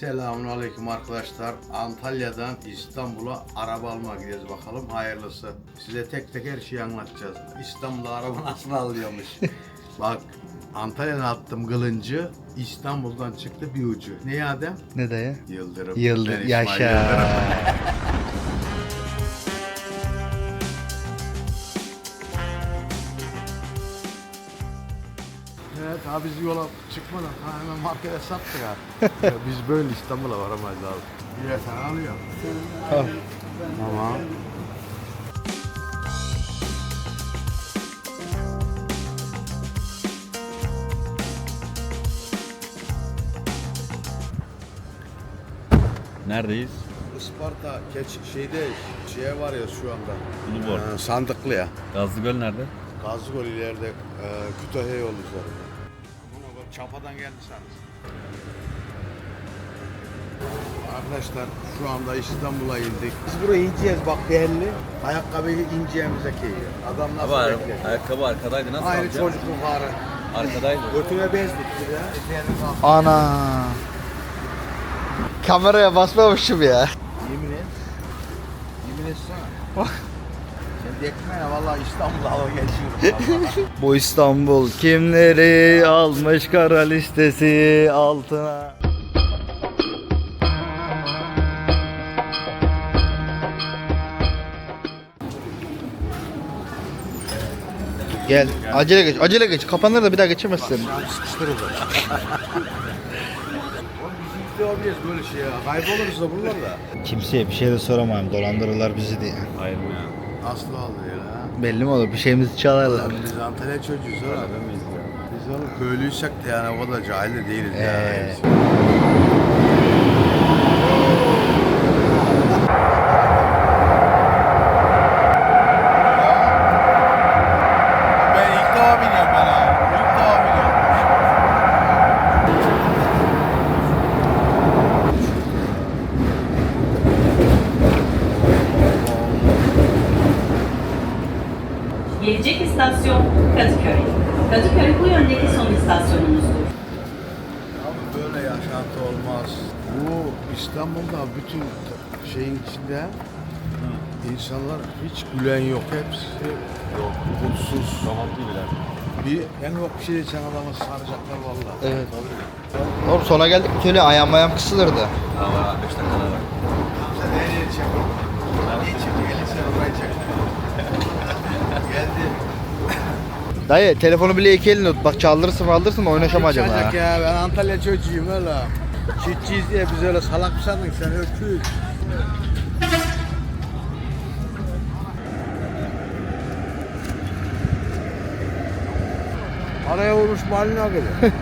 Selamun Aleyküm arkadaşlar. Antalya'dan İstanbul'a araba almak gidiyoruz bakalım hayırlısı. Size tek tek her şeyi anlatacağız. İstanbul'da araba nasıl alıyormuş. Bak Antalya'dan attım kılıncı. İstanbul'dan çıktı bir ucu. Ne Adem? Ne dayı? Yıldırım. Yıldır, Ben İsmail yaşa. Yıldırım. Abi biz yola çıkmadan ha, hemen markete sattık abi. Ya biz böyle İstanbul'a varamayız abi. Bir sen alıyor. Al. Tamam. Neredeyiz? Isparta keç şeyde şeye var ya şu anda. Ulubor. Ee, sandıklı ya. Gazlıgöl nerede? Gazgol ileride e, Kütahya yolu üzerinde. Çapa'dan geldiyseniz. Arkadaşlar şu anda İstanbul'a indik. Biz buraya ineceğiz bak belli. Ayakkabıyı ineceğimize keyif. Adam nasıl Ama bekliyor? ayakkabı arkadaydı nasıl Aynı alacağım? çocukluk ağrı. Arkadaydı. Götüne bez bitti ya. Eteğini kalk. Ana. Kameraya basmamışım ya. Yemin et. Yemin etsene. Sen dekme ya vallahi İstanbul'da hava geçiyorum. Bu İstanbul kimleri almış kara listesi altına. Gel. Acele geç. Acele geç. Kapanır da bir daha geçemezsin. De olmayız böyle şey ya. Kayboluruz da buralarda. Kimseye bir şey de soramayayım. Dolandırırlar bizi diye. Hayır mı ya? Aslı aldı ya. Belli mi olur? Bir şeyimizi çalarlar. Lan biz Antalya çocuğuyuz oğlum. Ya? Biz oğlum köylüysek de yani o kadar cahil de değiliz Ee. yani. Gelecek istasyon Kadıköy. Kadıköy bu yöndeki son istasyonumuzdur. Abi böyle yaşantı olmaz. Bu İstanbul'da bütün şeyin içinde insanlar hiç gülen yok. Hepsi yok. Mutsuz. Tamam gibiler. Bir en ufak bir şey için adamı saracaklar vallahi. Evet. Oğlum sona geldik söyle ayağım ayağım kısılırdı. Var 5 dakika daha var. Sen nereye çekin? Nereye çekin? Elin sen orayı çek. Geldi. Dayı telefonu bile iki eline tut. Bak çaldırırsın aldırırsın oynaşama acaba. Çocuk ya ben Antalya çocuğuyum öyle. Çiftçiyiz diye biz öyle salak mı sandın sen öküz. Araya vurmuş mahalline göre.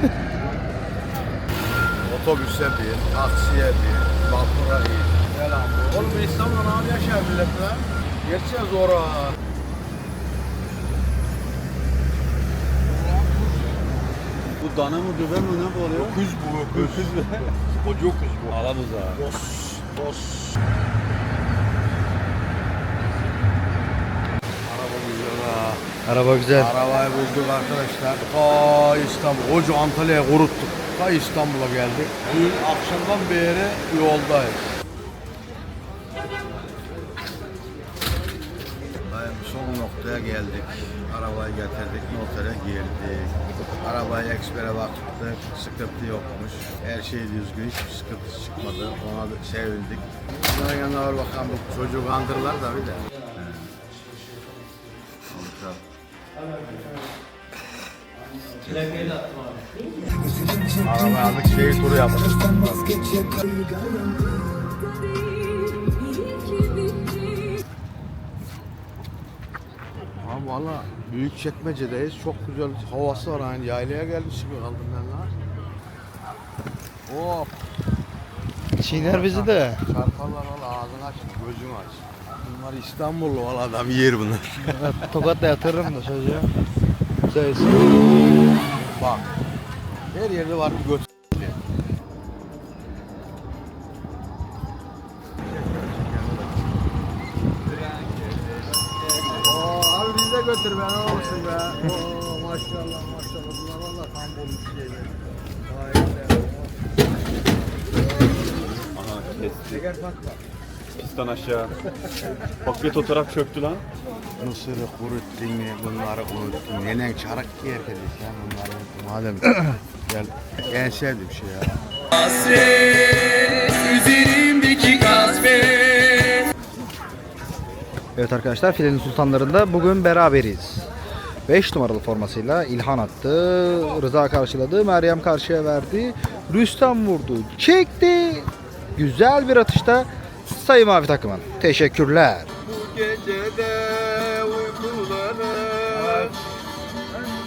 Otobüse bir, taksiye bir, vapura bir. Oğlum İstanbul'da ne yaşar millet be? Geçeceğiz oraya. Dana mı düve mi ne bu oluyor? Öküz bu öküz. Öküz mü? Koca öküz bu. Alabuza. Bos, bos. Araba güzel ha. Araba güzel. Arabayı bulduk arkadaşlar. Ta İstanbul. Hoca Antalya'ya kuruttuk. Ta İstanbul'a geldik. Dün akşamdan beri yoldayız. Noktaya geldik. Arabayı getirdik, notere girdik. Arabayı ekspere baktık, sıkıntı yokmuş. Her şey düzgün, hiçbir sıkıntı çıkmadı. Ona da sevindik. Bunların yanına var bakalım bu çocuğu kandırırlar da bir de. Kontrol. Araba aldık şehir turu yaptık. Valla büyük çekmecedeyiz. Çok güzel havası var aynı. Yaylaya gelmiş gibi kaldım ben lan. Hop. Çiğner bizi de. Çarparlar valla ağzını aç, gözünü aç. Bunlar İstanbullu valla adam yer bunlar. Tokatla yatırırım da çocuğa. Söylesin. Bak. Her yerde var bir göt. Götür be ne olsun be. Oo, maşallah maşallah bunlar valla tam bulmuş şeyler. Be. kesti. Pistan aşağı. Bak bir o taraf çöktü lan. Mısırı kuruttun, bunları unuttun. Nenen çarak ki herkes ya bunları. Madem gel en sevdiğim şey ya. Evet arkadaşlar filenin sultanlarında bugün beraberiz. 5 numaralı formasıyla İlhan attı. Rıza karşıladı. Meryem karşıya verdi. Rüstem vurdu. Çekti. Güzel bir atışta sayı mavi takımın. Teşekkürler. Bu gecede uykulanır.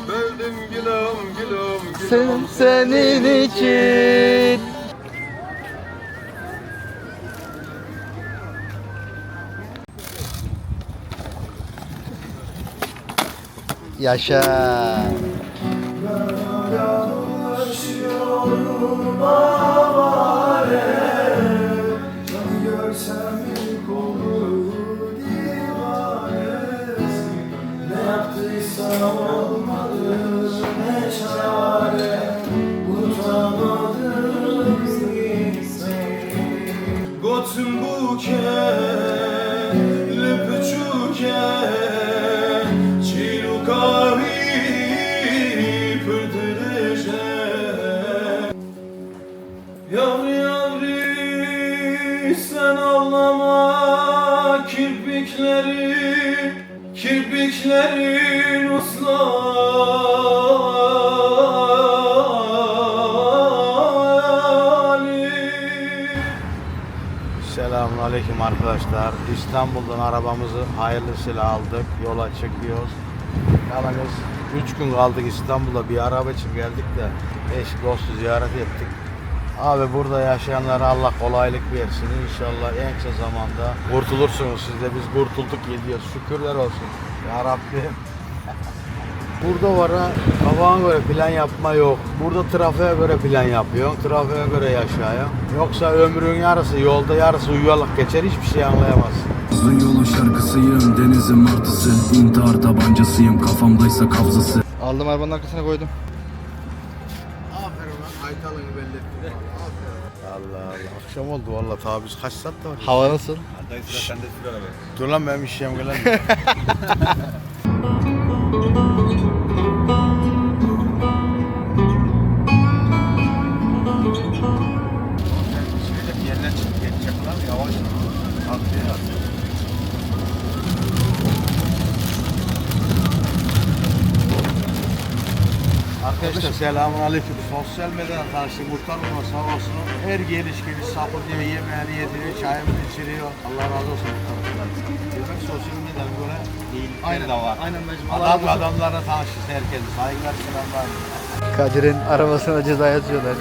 Böldüm gülüm gülüm Sen senin için. Yaşa. Gotun Yavru yavru sen ağlama kirpikleri, kirpiklerin uslali. Selamun Aleyküm arkadaşlar. İstanbul'dan arabamızı hayırlısıyla aldık. Yola çıkıyoruz. Yalnız 3 gün kaldık İstanbul'da bir araba için geldik de eş dostu ziyaret ettik. Abi burada yaşayanlara Allah kolaylık versin. İnşallah en kısa zamanda kurtulursunuz siz de biz kurtulduk gidiyoruz. Şükürler olsun. Ya Rabbim. Burada var ha, kafana göre plan yapma yok. Burada trafiğe göre plan yapıyorsun, trafiğe göre yaşıyorsun. Yoksa ömrün yarısı yolda, yarısı uyuyarak geçer, hiçbir şey anlayamazsın. Uzun yolun şarkısıyım denizin martısı İntihar tabancasıyım kafamdaysa kafzası Aldım arabanın arkasına koydum. Akşam oldu valla ta biz kaç saat var? Hava nasıl? Dayı sıra sende sigara ver. Dur lan benim işim gelen. çıkıp geçecekler yavaş. Takviye at. Arkadaşlar selamun aleyküm. Sosyal. Muhtar Baba sağ olsun. Her geliş geliş sapı diye yemeğini yediriyor, çayımızı içiriyor. Allah razı olsun muhtar. Demek sosyal medyadan böyle iyilikleri de var. Aynen Adam adamlarla tanışırız herkes. Saygılar selamlar. Kadir'in arabasına ceza yazıyorlar.